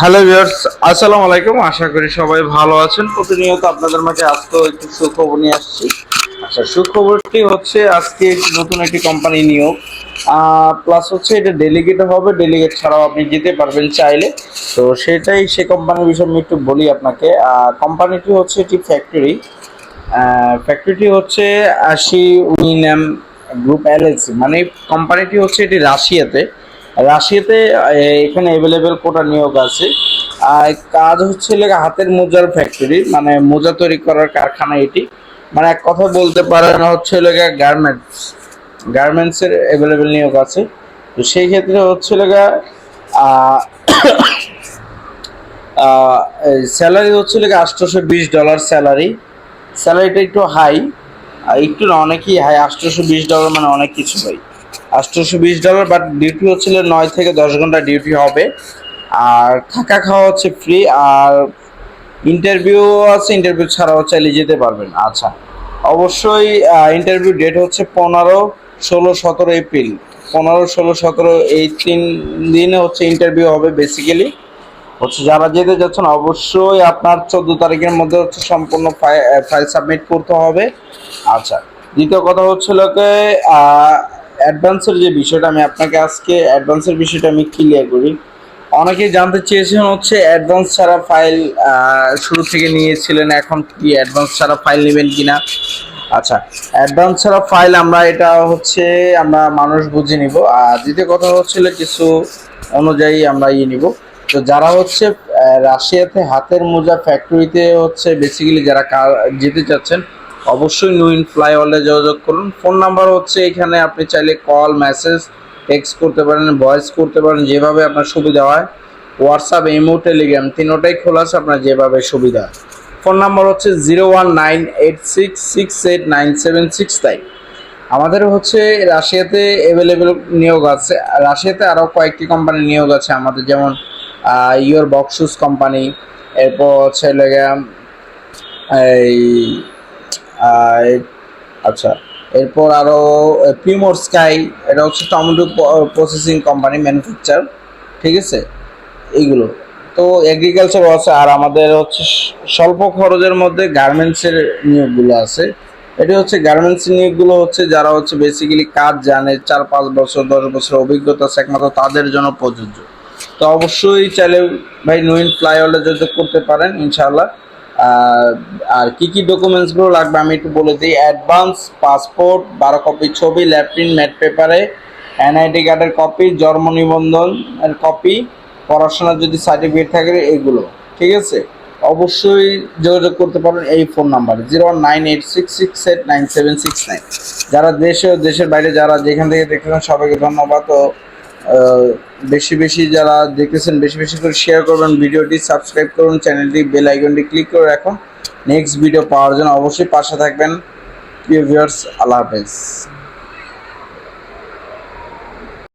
Hello viewers, আসসালামু আলাইকুম। আশা করি সবাই ভালো আছেন। প্রতিনিয়ত আপনাদের মাঝে আজকেও একটু সুখবর নিয়ে আসছি। আচ্ছা সুখবরটি হচ্ছে আজকে নতুন একটি কোম্পানি নিয়োগ। প্লাস হচ্ছে এটা ডেলিগেট হবে। ডেলিগেট ছাড়াও আপনি যেতে পারবেন চাইলে। তো সেটাই সে কোম্পানির বিষয়ে আমি একটু বলি আপনাকে। কোম্পানিটি হচ্ছে একটি ফ্যাক্টরি ফ্যাক্টরিটি হচ্ছে আশি উইনাম গ্রুপ এলএলসি মানে কোম্পানিটি হচ্ছে এটি রাশিয়াতে। রাশিয়াতে এখানে অ্যাভেলেবেল কোটা নিয়োগ আছে। আর কাজ হচ্ছে হাতের মোজার ফ্যাক্টরি মানে মোজা তৈরি করার কারখানা এটি। মানে এক কথা বলতে পারেন হচ্ছে লেগে গার্মেন্টস গার্মেন্টসের অ্যাভেলেবেল নিয়োগ আছে। তো সেই ক্ষেত্রে হচ্ছে লেগা স্যালারি হচ্ছে লেগে আটশোশো বিশ ডলার স্যালারি স্যালারিটা একটু হাই একটু না, অনেকই হাই আটশোশো বিশ ডলার মানে অনেক কিছু ভাই। আটশোশো বিশ ডলার বাট ডিউটি হচ্ছিল নয় থেকে দশ ঘণ্টা ডিউটি হবে। আর থাকা খাওয়া হচ্ছে ফ্রি আর ইন্টারভিউ আছে ইন্টারভিউ ছাড়াও চাইলে যেতে পারবেন। আচ্ছা অবশ্যই ইন্টারভিউ ডেট হচ্ছে পনেরো ষোলো সতেরো এপ্রিল। পনেরো ষোলো সতেরো এই তিন দিনে হচ্ছে ইন্টারভিউ হবে বেসিক্যালি হচ্ছে যারা যেতে যাচ্ছেন, অবশ্যই আপনার চোদ্দ তারিখের মধ্যে হচ্ছে সম্পূর্ণ ফাইল সাবমিট করতে হবে। আচ্ছা দ্বিতীয় কথা হচ্ছিল কি অ্যাডভান্সের যে বিষয়টা আমি আপনাকে আজকে, অ্যাডভান্সের বিষয়টা আমি ক্লিয়ার করি। অনেকেই জানতে চেয়েছেন হচ্ছে, অ্যাডভান্স ছাড়া ফাইল শুরু থেকে নিয়েছিলেন, এখন কি অ্যাডভান্স ছাড়া ফাইল নেবেন কি না আচ্ছা অ্যাডভান্স ছাড়া ফাইল আমরা এটা হচ্ছে, আমরা মানুষ বুঝে নিব। আর দ্বিতীয় কথা হচ্ছিল কিছু অনুযায়ী আমরা ইয়ে নিব। তো যারা হচ্ছে রাশিয়াতে হাতের মোজা ফ্যাক্টরিতে হচ্ছে বেসিক্যালি যারা যেতে চাচ্ছেন অবশ্যই নুইন ফ্লাইওয়ালে যোগাযোগ করুন। ফোন নাম্বার হচ্ছে এখানে আপনি চাইলে কল মেসেজ টেক্সট করতে পারেন ভয়েস করতে পারেন, যেভাবে আপনার সুবিধা হয়। হোয়াটসঅ্যাপ ইমো টেলিগ্রাম তিনোটাই খোলা আছে আপনার যেভাবে সুবিধা। ফোন নাম্বার হচ্ছে zero one nine eight six six eight nine seven six nine আমাদের হচ্ছে রাশিয়াতে অ্যাভেলেবেল নিয়োগ আছে। রাশিয়াতে আরও কয়েকটি কোম্পানি নিয়োগ আছে আমাদের, যেমন ইয়োর বক্সুস কোম্পানি এরপর হচ্ছে এই আচ্ছা। এরপর আরও প্রিমোর স্কাই এটা হচ্ছে টমেটো প্রসেসিং কোম্পানি ম্যানুফ্যাকচার ঠিক আছে? এইগুলো। তো এগ্রিকালচার আছে, আর আমাদের হচ্ছে স্বল্প খরচের মধ্যে গার্মেন্টসের নিয়োগগুলো আছে। এটি হচ্ছে গার্মেন্টস নিয়োগগুলো হচ্ছে যারা হচ্ছে বেসিক্যালি কাজ জানে, চার পাঁচ বছর, দশ বছর অভিজ্ঞতা আছে একমাত্র তাদের জন্য প্রযোজ্য। তো অবশ্যই চাইলে ভাই নুইন ফ্লাইওভারে যোগাযোগ করতে পারেন, ইনশাআল্লাহ। আর কি কি ডকুমেন্টসগুলো লাগবে আমি একটু বলে দিই। অ্যাডভান্স পাসপোর্ট বারো কপি ছবি ল্যাপটিন ম্যাট পেপারে এনআইডি কার্ডের কপি জন্ম নিবন্ধন এর কপি পড়াশোনার যদি সার্টিফিকেট থাকে এগুলো, ঠিক আছে? অবশ্যই যোগাযোগ করতে পারেন এই ফোন নাম্বারে zero one nine eight six six eight nine seven six nine যারা দেশে ও দেশের বাইরে, যারা যেখান থেকে দেখতেছেন, সবাইকে ধন্যবাদ। ও বেশি বেশি যারা দেখতেছেন, বেশি বেশি করে শেয়ার করবেন ভিডিওটি সাবস্ক্রাইব করুন চ্যানেলটি বেল আইকনটি ক্লিক করে রাখুন। নেক্সট ভিডিও পাওয়ার জন্য অবশ্যই পাশে থাকবেন। প্রিয় ভিউয়ার্স আল্লাহ হাফেজ।